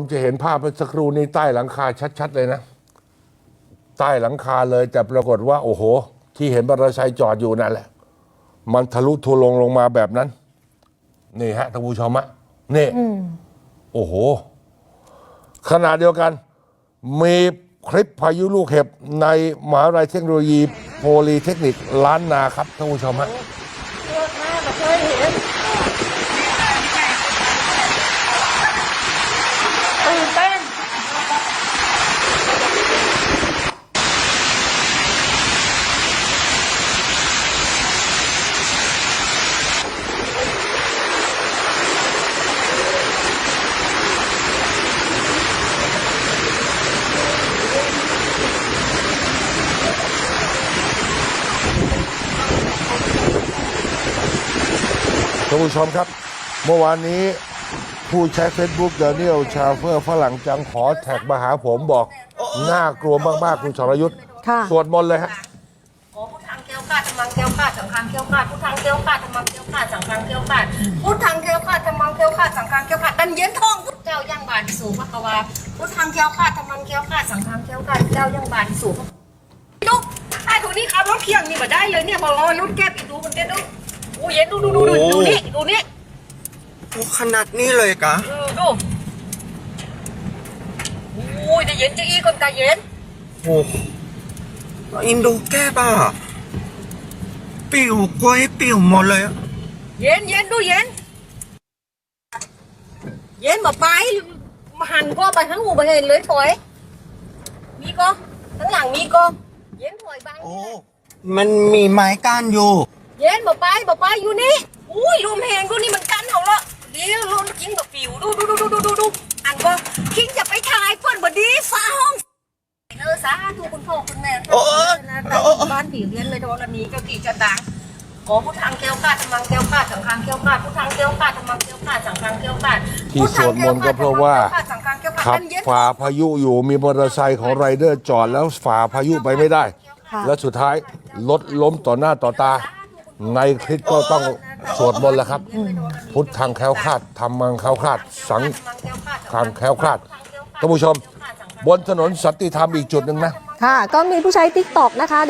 มจะเห็นภาพเมื่อสักครู่นี้ใต้หลังคาชัด ๆ เลยนะ ใต้หลังคาเลยแต่ปรากฏว่า โอ้โห ที่เห็นมอเตอร์ไซค์จอดอยู่นั่นแหละ มันทะลุทุลงลงมาแบบนั้น นี่ฮะท่านผู้ชมะนี่โอ้โหขณะเดียวกัน มีคลิปพายุลูกเห็บในมหาวิทยาลัยเทคโนโลยีโพลีเทคนิคล้านนาครับท่านผู้ชมฮะตื่นเต้น ท่านผู้ชมครับ เมื่อวานนี้ผู้ใช้ Facebook เดนิเอลชาเฟอร์ฝรั่งจังขอแท็กมาหาผมบอก น่ากลัวมาก ๆ คุณชรยุทธ์ค่ะสวดมนต์เลยฮะขอพุทธังเกลียวกาดธรรมังเกลียวกาดสังฆังเกลียวกาดพุทธังเกลียวกาดธรรมังเกลียวกาดสังฆังเกลียวกาดพุทธังเกลียวกาดธรรมังเกลียวกาดสังฆังเกลียวกาดตันเย็นทองพุทธเจ้ายังบานสู่พระกวาพุทธังเกลียวกาดธรรมังเกลียวกาดสังฆังเกลียวกาดเจ้ายังบานสู่พระดูไอ้คนนี้ขับรถเคียงนี่มาได้เลยเนี่ยพอรอรถแก้ปีดูมันเต้นดู โอ้เย็นดูดูดูดูดูนี่ดูนี่โอ้ขนาดนี้เลยกะเออดูโอ้ยได้เย็นจะอีคนตาเย็นโอ้อินโดแก้ป่ะปิวกล้วยปิวหมดเลยอะเย็นเย็นดูเย็น เย็นมาไปมาหันก็ไปทั้งหูไปเห็นเลยถอยมีก็ทั้งหลังมีก็เย็นถอยบางโอ้มันมีไม้ก้านอยู่ เย็นมาไปมาไปอยู่นี่อุ้ยลมแหงดูนี่มันกันเอาละเดี๋ยวลมกิ้งแบบปิวดูดูดูดูดูดูดูอันก็คิงจะไปถ่ายเปิดบดีฟ้าห้องเออสาธุคุณพ่อคุณแม่โอ้ยบ้านผีเลี้ยนเลยธรณีเจ้าที่เจ้าตางขอพุทธังเกลียวกาดธรรมังเกลียวกาดสังฆังเกลียวกาดพุทธังเกลียวกาดธรรมังเกลียวกาดสังฆังเกลียวกาดที่สวดมนต์ก็เพราะว่าขับฝ่าพายุอยู่มีมอเตอร์ไซค์ของไรเดอร์จอดแล้วฝ่าพายุไปไม่ได้ค่ะแล้วสุดท้ายรถล้มต่อหน้าต่อตา ในคลิปก็ต้องสวดมนต์แล้วครับ พุทธังแคล้วคลาดธรรมังแคล้วคลาดสังทางแคล้วคลาดท่านผู้ชม บนถนนสันติธรรมอีกจุดหนึ่งนะ ค่ะ ก็มีผู้ใช้ติ๊กต็อกนะคะ